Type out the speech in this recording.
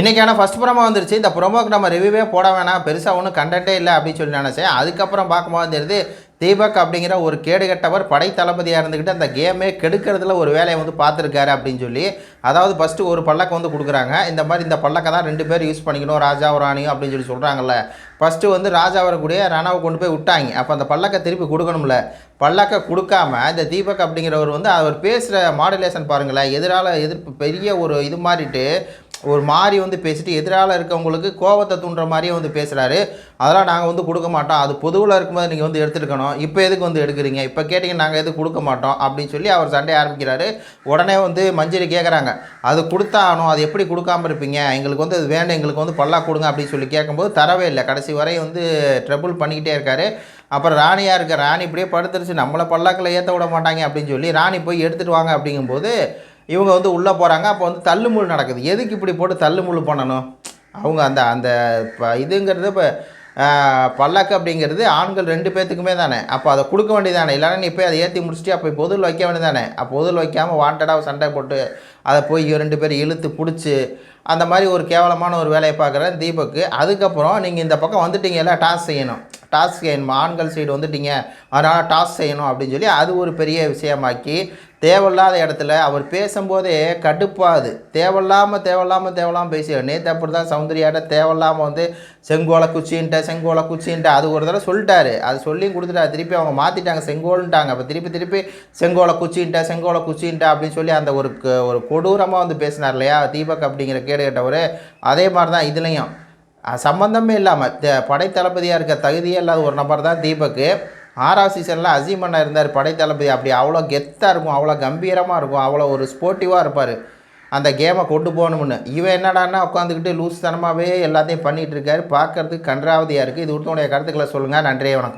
இன்றைக்கான first promo வந்துருச்சு. இந்த ப்ரோமோக்கு நம்ம ரிவ்யூவே போட வேணாம். பெருசாக ஒன்றும் கண்டென்ட்டே இல்லை அப்படின்னு சொல்லி நினச்சேன். அதுக்கப்புறம் பார்க்கும்போது தெரியுது தீபக் அப்படிங்கிற ஒரு கேடுகட்டவர் படை தளபதியாக இருந்துக்கிட்டு அந்த கேமே கெடுக்கிறதுல ஒரு வேலையை வந்து பார்த்துருக்காரு அப்படின்னு சொல்லி அதாவது ஃபஸ்ட்டு ஒரு பல்லக்கம் வந்து கொடுக்குறாங்க. இந்த மாதிரி இந்த பல்லக்கை தான் ரெண்டு பேர் யூஸ் பண்ணிக்கணும். ராஜாவும் ராணியும் அப்படின்னு சொல்லி சொல்கிறாங்கல்ல ஃபஸ்ட்டு வந்து ராஜாவரை வரக்கூடிய ராணாவை கொண்டு போய் விட்டாங்க. அப்போ அந்த பல்லக்கை திருப்பி கொடுக்கணும்ல. பல்லக்கை கொடுக்காம இந்த தீபக் அப்படிங்கிறவர் வந்து அவர் பேசுகிற மாடுலேஷன் பாருங்களேன் எதிரால் எதிர்ப்பு பெரிய ஒரு இது மாறிட்டு ஒரு மாதிரி வந்து பேசிட்டு எதிரால் இருக்கவங்களுக்கு கோபத்தை தூண்டுற மாதிரியே வந்து பேசுகிறாரு அதெல்லாம் நாங்கள் வந்து கொடுக்க மாட்டோம். அது பொதுவில் இருக்கும்போது நீங்கள் வந்து எடுத்துருக்கணும். இப்போ எதுக்கு வந்து எடுக்கிறீங்க? இப்போ கேட்டிங்க நாங்கள் எதுவும் கொடுக்க மாட்டோம்? அப்படின்னு சொல்லி அவர் சண்டை ஆரம்பிக்கிறாரு. உடனே வந்து மஞ்சரி கேட்குறாங்க அது கொடுத்தாகணும். அது எப்படி கொடுக்காம இருப்பீங்க? எங்களுக்கு வந்து அது வேணும் எங்களுக்கு வந்து பல்லா கொடுங்க அப்படின்னு சொல்லி கேட்கும்போது தரவே இல்லை. கடைசி வரை வந்து ட்ரபுள் பண்ணிக்கிட்டே இருக்காரு. அப்புறம் ராணியாக இருக்க ராணி இப்படியே படுத்துருச்சு. நம்மளை பல்லாக்கில் ஏற்ற விட மாட்டாங்க அப்படின்னு சொல்லி ராணி போய் எடுத்துகிட்டு வாங்க அப்படிங்கும்போது இவங்க வந்து உள்ளே போகிறாங்க அப்போ வந்து தள்ளுமுள் நடக்குது. எதுக்கு இப்படி போட்டு தள்ளுமுள் பண்ணணும்? அவங்க அந்த அந்த இப்போ இதுங்கிறது இப்போ பல்லக்கு அப்படிங்கிறது ஆண்கள் ரெண்டு பேர்த்துக்குமே தானே. அப்போ அதை கொடுக்க வேண்டியதானே? இல்லைனா நீ போய் அதை ஏற்றி முடிச்சுட்டு அப்போ பொதுவில் வைக்க வேண்டியதானே? அப்போ பொதுவில் வைக்காமல் வாண்டடாக சண்டை போட்டு அதை போய் ரெண்டு பேரும் இழுத்து பிடிச்சி அந்த மாதிரி ஒரு கேவலமான ஒரு வேலையை பார்க்குறேன் தீபக்கு. அதுக்கப்புறம் நீங்கள் இந்த பக்கம் வந்துட்டீங்கல்ல டாஸ் செய்யணும். டாஸ்க் செய்யணும் ஆண்கள் சைடு வந்துட்டீங்க. அதனால் டாஸ் செய்யணும் அப்படின்னு சொல்லி அது ஒரு பெரிய விஷயமாக்கி தேவையில்லாத இடத்துல அவர் பேசும்போதே கடுப்பாது தேவையில்லாமல் தேவையில்லாமல் தேவையில்லாமல் பேசி நேற்று அப்படி தான் சௌந்தர்யாட்ட தேவையில்லாமல் வந்து செங்கோலை குச்சின்ட்ட செங்கோலை குச்சின்ட்ட அது ஒரு தடவை சொல்லிட்டாரு. அது சொல்லியும் கொடுத்துட்டா திருப்பி அவங்க மாற்றிட்டாங்க செங்கோல்ன்ட்டாங்க. அப்போ திருப்பி திருப்பி செங்கோலை குச்சின்ட்ட செங்கோலை குச்சின்ட்ட அப்படின்னு சொல்லி அந்த ஒரு ஒரு கொடூரமாக வந்து பேசினார் இல்லையா? தீபக் அப்படிங்கிற கேடு கேட்டவர். அதே மாதிரி தான் இதுலேயும். சம்மந்தமே இல்லாமல் படை தளபதியாக இருக்க தகுதியே இல்லாத ஒரு நபர் தான் தீபக்கு. ஆறாவது சீசனில் அசீம் அண்ணா இருந்தார் படை தளபதி அப்படி அவ்வளோ கெத்தாக இருக்கும் அவ்வளோ கம்பீரமாக இருக்கும் அவ்வளோ ஒரு ஸ்போர்ட்டிவாக இருப்பார். அந்த கேமை கொண்டு போகணும்னு. இவன் என்னடான்னா உட்காந்துக்கிட்டு லூஸ் தனமாகவே எல்லாத்தையும் பண்ணிகிட்டு இருக்காரு. பார்க்கறதுக்கு கன்றாவதியாக இருக்குது இது உங்களுடைய கருத்துக்களை சொல்லுங்கள் நன்றியே வணக்கம்.